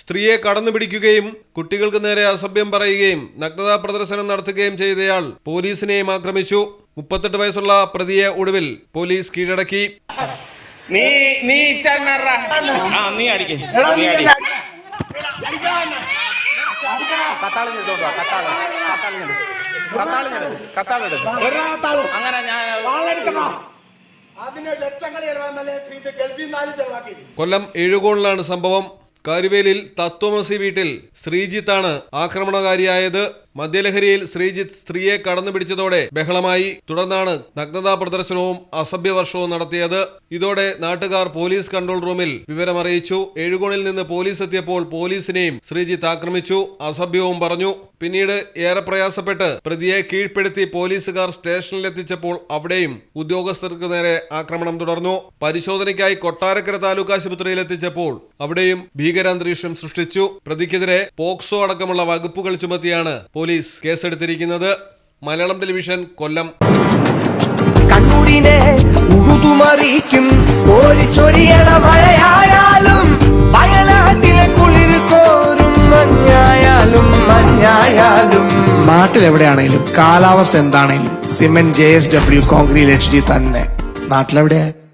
സ്ത്രീയെ കടന്നു പിടിക്കുകയും കുട്ടികൾക്ക് നേരെ അസഭ്യം പറയുകയും നഗ്നതാ പ്രദർശനം നടത്തുകയും ചെയ്തയാൾ പോലീസിനെയും ആക്രമിച്ചു. മുപ്പത്തെട്ട് വയസ്സുള്ള പ്രതിയെ ഒടുവിൽ പോലീസ് കീഴടക്കി. നീ നീ നീ അടിക്കേ. എടുത്തോണ്ട് വാ, കത്താളം. അങ്ങനെ ഞാൻ കൊല്ലം ഏഴുകോണിലാണ് സംഭവം. കാരുവേലിൽ തത്വമസി വീട്ടിൽ ശ്രീജിത്താണ് ആക്രമണകാരിയായത്. മദ്യലഹരിയിൽ ശ്രീജിത്ത് സ്ത്രീയെ കടന്നു പിടിച്ചതോടെ ബഹളമായി. തുടർന്നാണ് നഗ്നതാ പ്രദർശനവും അസഭ്യവർഷവും നടത്തിയത്. ഇതോടെ നാട്ടുകാർ പോലീസ് കൺട്രോൾ റൂമിൽ വിവരമറിയിച്ചു. എഴുകോണിൽ നിന്ന് പോലീസ് എത്തിയപ്പോൾ പോലീസിനെയും ശ്രീജിത്ത് ആക്രമിച്ചു. അസഭ്യവും പറഞ്ഞു. പിന്നീട് ഏറെ പ്രയാസപ്പെട്ട് പ്രതിയെ കീഴ്പ്പെടുത്തി പോലീസുകാർ സ്റ്റേഷനിലെത്തിച്ചപ്പോൾ അവിടെയും ഉദ്യോഗസ്ഥർക്ക് നേരെ ആക്രമണം തുടർന്നു. പരിശോധനയ്ക്കായി കൊട്ടാരക്കര താലൂക്ക് ആശുപത്രിയിൽ എത്തിച്ചപ്പോൾ അവിടെയും ഭീകരാന്തരീക്ഷം സൃഷ്ടിച്ചു. പ്രതിക്കെതിരെ പോക്സോ അടക്കമുള്ള വകുപ്പുകൾ ചുമത്തിയാണ് പോലീസ് കേസെടുത്തിരിക്കുന്നത് മലയാളം ടെലിവിഷൻ കൊല്ലം. കണ്ണൂരിനെ ഉഴുതുമറിയിക്കും കോരിച്ചൊരിയണ മഴയായാലും വയനാട്ടിലെ കുളിർ കോരും മഞ്ഞായാലും മഞ്ഞായാലും. നാട്ടിലെവിടെയാണേലും കാലാവസ്ഥ എന്താണേലും cement J S W concrete H D തന്നെ. നാട്ടിലെവിടെയാ?